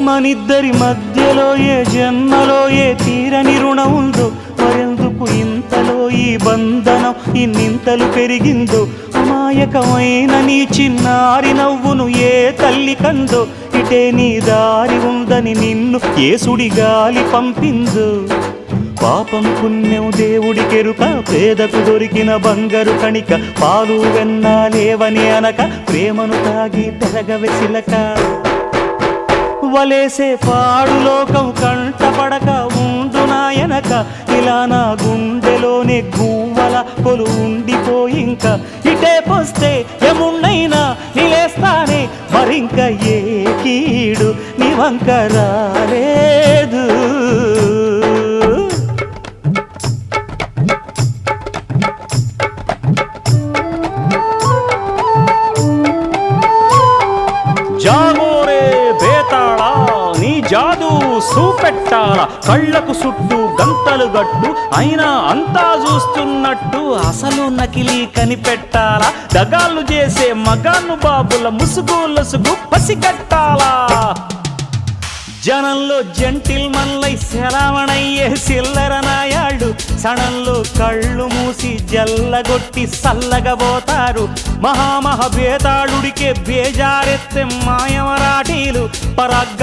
మనిద్దరి మధ్యలో ఏ జన్మలో ఏ తీరని రుణం ఉందో మరెందుకు ఇంతలో ఈ బంధనం ఇన్నింతలు పెరిగిందో? అమాయకమైన నీ చిన్నారి నవ్వును ఏ తల్లి కందో? ఇటే నీ దారి ఉందని నిన్ను ఏసుడి గాలి పంపిందో? పాపం పుణ్యం దేవుడికెరుక పేదకు దొరికిన బంగారు కణిక పాలు వెన్నా లేవని అనక ప్రేమను తాగి పెరగవెసిలక వలేసే పాడులోకం కంటపడక ఉండు నాయనక. ఇలా నా గుండెలోనే గువ్వల కొలు ఉండిపోయింక ఇటే పోస్తే ఎమున్నైనా నిలేస్తానే. మరింక ఏ కీడు నీ వంక రాలేదు. సూపెట్టాల కళ్ళకు చుట్టూ గంతలు గట్టు అయినా అంతా చూస్తున్నట్టు అసలు నకిలీ కనిపెట్టాలా? దగాళ్ళు చేసే మగాను బాబుల ముసుగు లసుగు పసిగట్టాలా జనంలో జంటిల్ మల్లై శరావణయ్యే సిల్లర నాయాళ్ళు సడన్లో కళ్ళు మూసి జల్లగొట్టి సల్లగబోతారు. మహామహ బేతాళుడికే బేజారెత్తే మాయమరాఠీలు పరాగ్గ